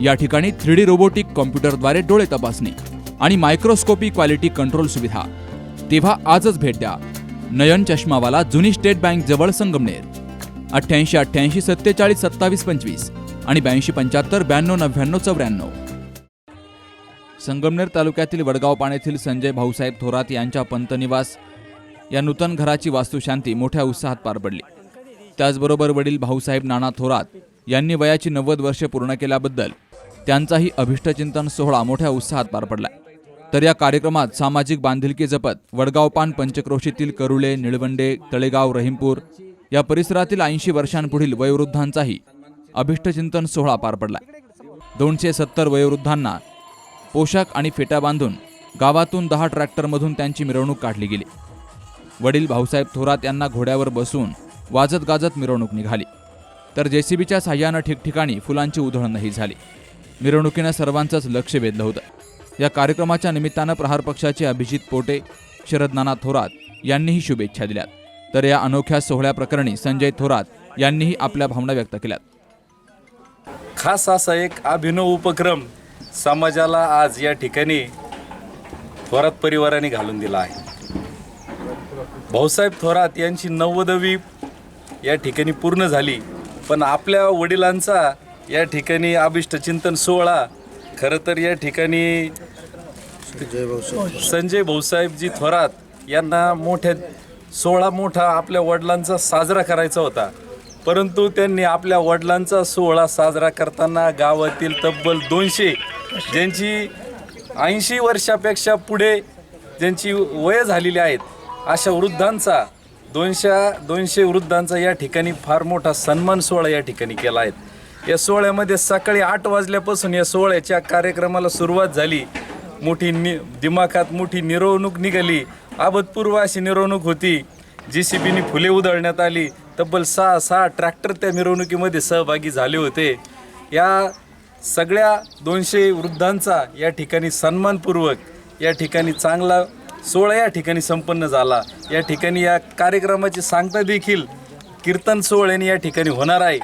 या ठिकाणी three D robotic कॉम्प्युटरद्वारे डोळे तपासणी आणि मायक्रोस्कोपी क्वालिटी कंट्रोल सुविधा. तेव्हा आजच भेट द्या. नयन चष्मावाला जुनी स्टेट बँक जवळ संगमनेर. अठ्ठ्याऐंशी अठ्ठ्याऐंशी सत्तेचाळीस सत्तावीस पंचवीस आणि ब्याऐंशी पंच्याहत्तर ब्याण्णव नव्याण्णव चौऱ्याण्णव. संगमनेर तालुक्यातील वडगाव पाण्यातील संजय भाऊसाहेब थोरात यांच्या पंतनिवास या नूतन घराची वास्तुशांती मोठ्या उत्साहात पार पडली. त्याचबरोबर वडील भाऊसाहेब नाना थोरात यांनी वयाची नव्वद वर्षे पूर्ण केल्याबद्दल त्यांचाही अभिष्टचिंतन सोहळा मोठ्या उत्साहात पार पडला. तर या कार्यक्रमात सामाजिक बांधिलकी जपत वडगाव पान पंचक्रोशीतील करुळे निळवंडे तळेगाव रहीमपूर या परिसरातील ऐंशी वर्षांपुढील वयोवृद्धांचाही अभिष्टचिंतन सोहळा पार पडला. दोनशे सत्तर वयोवृद्धांना पोशाख आणि फेटा बांधून गावातून दहा ट्रॅक्टरमधून त्यांची मिरवणूक काढली गेली. वडील भाऊसाहेब थोरात यांना घोड्यावर बसून वाजत गाजत मिरवणूक निघाली. तर जेसीबीच्या साह्यानं ठिकठिकाणी फुलांची उधळणही झाली. मिरवणुकीनं सर्वांचंच लक्ष वेधलं होतं. या कार्यक्रमाच्या निमित्तानं प्रहार पक्षाचे अभिजित पोटे शरद नाना थोरात यांनीही शुभेच्छा दिल्यात. तर या अनोख्या सोहळ्याप्रकरणी संजय थोरात यांनीही आपल्या भावना व्यक्त केल्यात. खास असा एक अभिनव उपक्रम समाजाला आज या ठिकाणी थोरात परिवाराने घालून दिला आहे. भाऊसाहेब थोरात यांची नव्वदवी या ठिकाणी पूर्ण झाली. पण आपल्या वडिलांचा या ठिकाणी अभिष्टचिंतन सोहळा खरं तर या ठिकाणी संजय भाऊसाहेबजी थोरात यांना मोठ्या सोहळा मोठा आपल्या वडिलांचा साजरा करायचा होता. परंतु त्यांनी आपल्या वडिलांचा सोहळा साजरा करताना गावातील तब्बल दोनशे ज्यांची ऐंशी वर्षापेक्षा पुढे ज्यांची वय झालेली आहेत अशा वृद्धांचा दोनशे दोनशे वृद्धांचा या ठिकाणी फार मोठा सन्मान सोहळा या ठिकाणी केला आहे. या सोहळ्यामध्ये सकाळी आठ वाजल्यापासून या सोहळ्याच्या कार्यक्रमाला सुरुवात झाली. मोठी नि दिमाखात मोठी मिरवणूक निघाली. आबदपूर्व अशी मिरवणूक होती. जी सी बीने फुले उधळण्यात आली. तब्बल सहा सहा ट्रॅक्टर त्या मिरवणुकीमध्ये सहभागी झाले होते. या सगळ्या दोनशे वृद्धांचा या ठिकाणी सन्मानपूर्वक या ठिकाणी चांगला सोहळा या ठिकाणी संपन्न झाला. या ठिकाणी या कार्यक्रमाची सांगता देखील कीर्तन सोहळ्याने या ठिकाणी होणार आहे.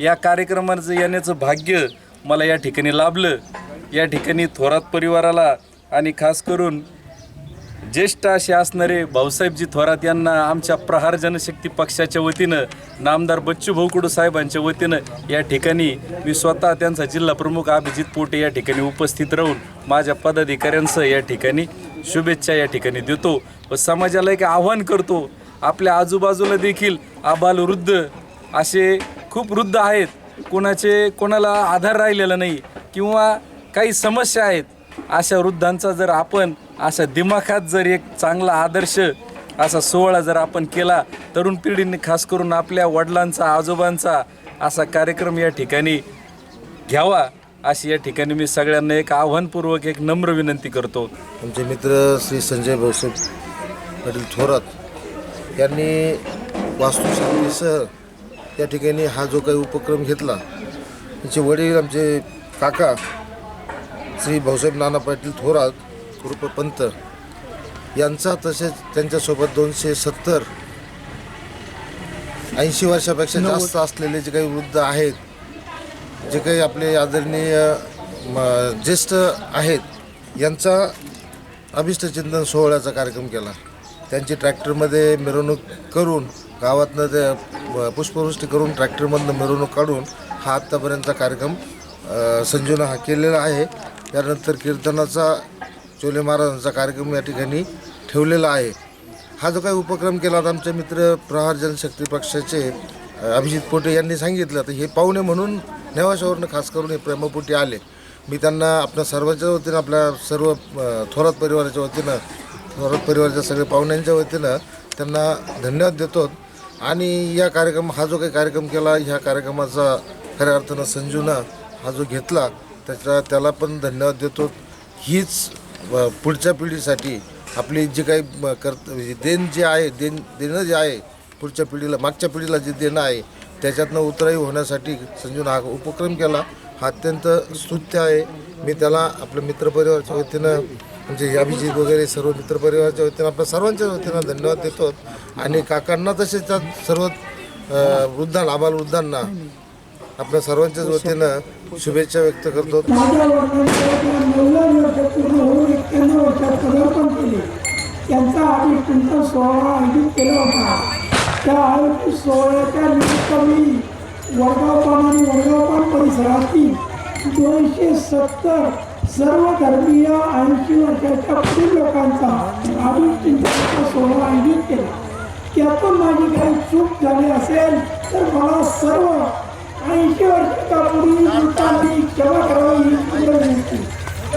या कार्यक्रमाचं येण्याचं भाग्य मला या ठिकाणी लाभलं. या ठिकाणी थोरात परिवाराला आणि खास करून ज्येष्ठ असे असणारे भाऊसाहेबजी थोरात यांना आमच्या प्रहार जनशक्ती पक्षाच्या वतीनं नामदार बच्चू भाऊकडू साहेबांच्या वतीनं या ठिकाणी मी स्वतः त्यांचा जिल्हा प्रमुख अभिजित पोटे या ठिकाणी उपस्थित राहून माझ्या पदाधिकाऱ्यांसह या ठिकाणी शुभेच्छा या ठिकाणी देतो व समाजाला एक आव्हान करतो. आपल्या आजूबाजूला देखील आबाल वृद्ध असे खूप वृद्ध आहेत. कोणाचे कोणाला आधार राहिलेला नाही किंवा काही समस्या आहेत. अशा वृद्धांचा जर आपण अशा दिमाखात जर एक चांगला आदर्श असा सोहळा जर आपण केला तरुण पिढीने खास करून आपल्या वडिलांचा आजोबांचा असा कार्यक्रम या ठिकाणी घ्यावा. अशी या ठिकाणी मी सगळ्यांना एक आव्हानपूर्वक एक नम्र विनंती करतो. आमचे मित्र श्री संजय भाऊसाहेब पाटील थोरात यांनी वास्तुशांतीसह त्या ठिकाणी हा जो काही उपक्रम घेतला त्यांचे वडील आमचे काका श्री भाऊसाहेब नाना पाटील थोरात उर्फ पंत यांचा तसेच त्यांच्यासोबत दोनशे सत्तर ऐंशी वर्षापेक्षा जास्त असलेले जे काही वृद्ध आहेत जे काही आपले आदरणीय म, ज्येष्ठ आहेत यांचा अभिष्टचिंतन सोहळ्याचा कार्यक्रम केला. त्यांची ट्रॅक्टरमध्ये मिरवणूक करून गावातनं ते पुष्पवृष्टी करून ट्रॅक्टरमधनं मिरवणूक काढून हा आत्तापर्यंतचा कार्यक्रम अ, संजूनं हा केलेला आहे. त्यानंतर कीर्तनाचा चोले महाराजांचा कार्यक्रम या ठिकाणी ठेवलेला आहे. हा जो काही उपक्रम केला होता आमचे मित्र प्रहार जनशक्ती पक्षाचे अभिजित पोटे यांनी सांगितलं तर हे पाहुणे म्हणून नेवाशावरनं खास करून हे प्रेमापोटी आले. मी त्यांना आपल्या सर्वांच्या वतीनं आपल्या सर्व थोरात परिवाराच्या वतीनं थोरात परिवाराच्या सगळ्या पाहुण्यांच्या वतीनं त्यांना धन्यवाद देतो. आणि या कार्यक्रम हा जो काही कार्यक्रम केला ह्या कार्यक्रमाचा खऱ्या अर्थानं संजूनं हा जो घेतला त्याच्या त्याला पण धन्यवाद देतो. हीच पुढच्या पिढीसाठी आपली जी काही म, कर्त म्हणजे देण जे आहे देण देणं जे आहे पुढच्या पिढीला मागच्या पिढीला जे देणं आहे त्याच्यातनं उतराई होण्यासाठी संजून हा उपक्रम केला. हा अत्यंत स्तुत्य आहे. मी त्याला आपल्या मित्रपरिवाराच्या वतीनं म्हणजे अभिजित वगैरे सर्व मित्रपरिवाराच्या वतीनं आपल्या सर्वांच्या वतीनं धन्यवाद देतो. आणि काकांना तसेच त्या सर्व अ, वृद्धांना आबाल वृद्धांना आपल्या सर्वांच्याच वतीनं शुभेच्छा व्यक्त करतो. त्यांचा आम्ही तुमचा सोहळा आयोजित केला होता. त्या आयोजित सोहळ्याच्या निमित्त वडगावपान आणि वडगावपान परिसरातील दोनशे सत्तर सर्व धर्मीय ऐंशी वर्षाच्या पुढील लोकांचा आधुनिक चिंतनाचा सोहळा आयोजित केला. त्यातून माझी काही चूक झाली असेल तर मला सर्व ऐंशी वर्षाच्या पुढील लोकांनी क्षमा करावी ही विनंती.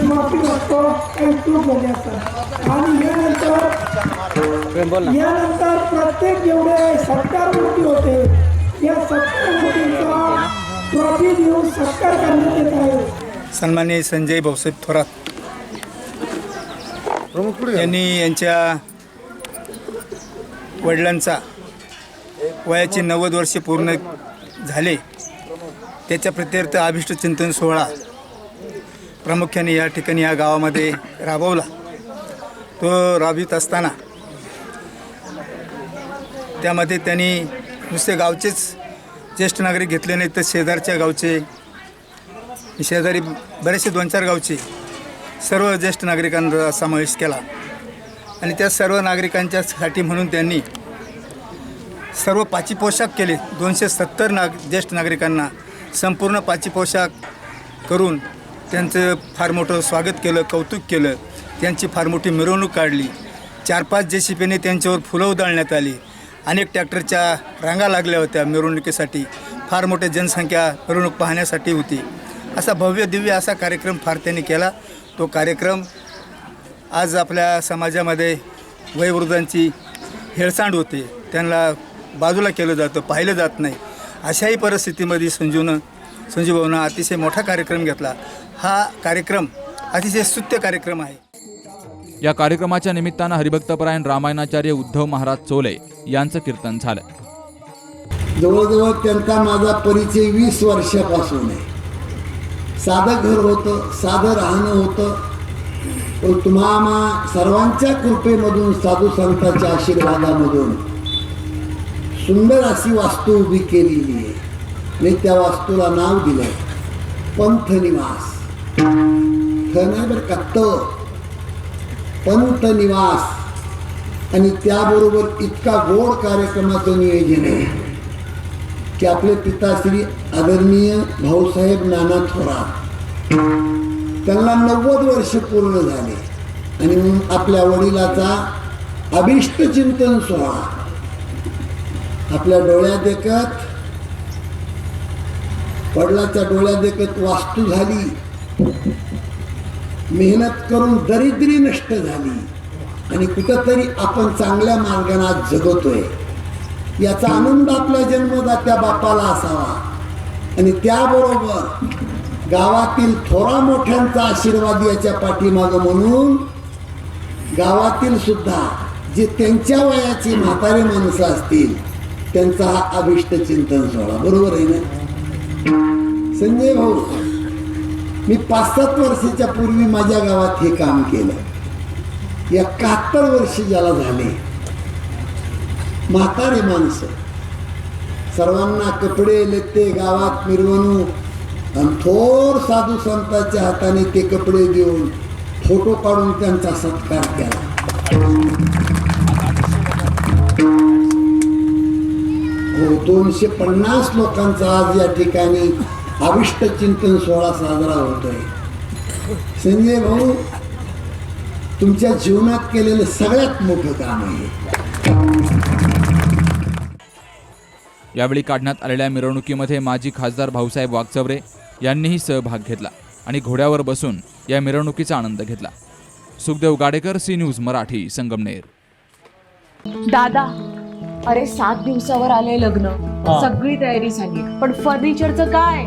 माफी मागतो काही चूक झाली असतात आणि यानंतर यानंतर प्रत्येक जेवढे सत्कार मूर्ती होते या सत्कार मूर्तींचा ट्रॉफी देऊन सत्कार करण्यात येत आहे. सन्माननीय संजय भाऊसाहेब थोरात. प्रमुख पुढे घ्या. यांनी यांच्या वडिलांचा वयाचे नव्वद वर्षे पूर्ण झाले. त्याच्या प्रत्यर्थ अभिष्ट चिंतन सोहळा प्रामुख्याने या ठिकाणी या गावामध्ये राबवला. तो राबवित असताना त्यामध्ये त्यांनी नुसते गावचेच ज्येष्ठ नागरिक घेतले नाहीत तर शेजारच्या गावचे शेजारी बरेचसे दोन चार गावचे सर्व ज्येष्ठ नागरिकांचा समावेश केला. आणि त्या सर्व नागरिकांच्यासाठी म्हणून त्यांनी सर्व पाची पोशाख केले. दोनशे सत्तर नाग ज्येष्ठ नागरिकांना संपूर्ण पाची पोशाख करून त्यांचं फार मोठं स्वागत केलं कौतुक केलं. त्यांची फार मोठी मिरवणूक काढली. चार पाच जे शिपेने त्यांच्यावर फुलं उधळण्यात आली. अनेक ट्रॅक्टरच्या रांगा लागल्या होत्या मिरवणुकीसाठी. फार मोठी जनसंख्या मिरवणूक पाहण्यासाठी होती. असा भव्य दिव्य असा कार्यक्रम फार त्यांनी केला. तो कार्यक्रम आज आपल्या समाजामध्ये वयोवृद्धांची हेळसांड होते. त्यांना बाजूला केलं जातं पाहिलं जात नाही. अशाही परिस्थितीमध्ये संजूनं संजूभाऊनं अतिशय मोठा कार्यक्रम घेतला. हा कार्यक्रम अतिशय स्तुत्य कार्यक्रम आहे. या कार्यक्रमाच्या निमित्तानं हरिभक्तपरायण रामायणाचार्य उद्धव महाराज चोले यांचं कीर्तन झालं. जवळजवळ त्यांचा माझा परिचय वीस वर्षापासून आहे. साधं घर होतं साधं राहणं होतं. पण तुम्हाला सर्वांच्या कृपेमधून साधू संतांच्या आशीर्वादामधून सुंदर अशी वास्तू उभी केलेली आहे. मी त्या वास्तूला नाव दिलं पंथ निवास. थ नाही बरं का? त. पंथ निवास. आणि त्याबरोबर इतका गोड कार्यक्रमाचं नियोजन आहे. की आपले पिताश्री आदरणीय भाऊसाहेब नाना थोरात. त्यांना नव्वद वर्ष पूर्ण झाले. आणि म्हणून आपल्या वडिलाचा अभिष्ट चिंतन सोहळा. आपल्या डोळ्या देखत वडिलाच्या डोळ्या देखत वास्तू झाली. मेहनत करून दरिद्री नष्ट झाली. आणि कुठंतरी आपण चांगल्या मार्गाने आज जगतोय. याचा आनंद आपल्या जन्मदात्या बापाला असावा. आणि त्याबरोबर गावातील थोरा मोठ्यांचा आशीर्वाद याच्या पाठीमागं म्हणून गावातील सुद्धा जे त्यांच्या वयाची म्हातारे माणसं असतील त्यांचा हा अभिष्ट चिंतन सोहळा. बरोबर आहे ना? संजय भाऊ मी पाच सात वर्षाच्या पूर्वी माझ्या गावात हे काम केलं. एकाहत्तर वर्ष ज्याला झाले. म्हातारे माणसं. सर्वांना कपडे लेते गावात मिरवणूक आणि थोर साधू संतांच्या हाताने ते कपडे देऊन फोटो काढून त्यांचा सत्कार केला. हो दोनशे पन्नास लोकांचा आज या ठिकाणी अविष्ट चिंतन सोहळा साजरा होतोय. संजय भाऊ तुमच्या जीवनात केलेलं सगळ्यात मोठं काम आहे यावेळी काढण्यात आलेल्या मिरवणुकीमध्ये माजी खासदार भाऊसाहेब वागचवरे यांनीही सहभाग घेतला आणि घोड्यावर बसून या मिरवणुकीचा आनंद घेतला. Sukhdev Gadekar C News Marathi Sangamner. दादा अरे सात दिवसावर आले लग्न. सगळी तयारी झाली. पण फर्निचरचं काय?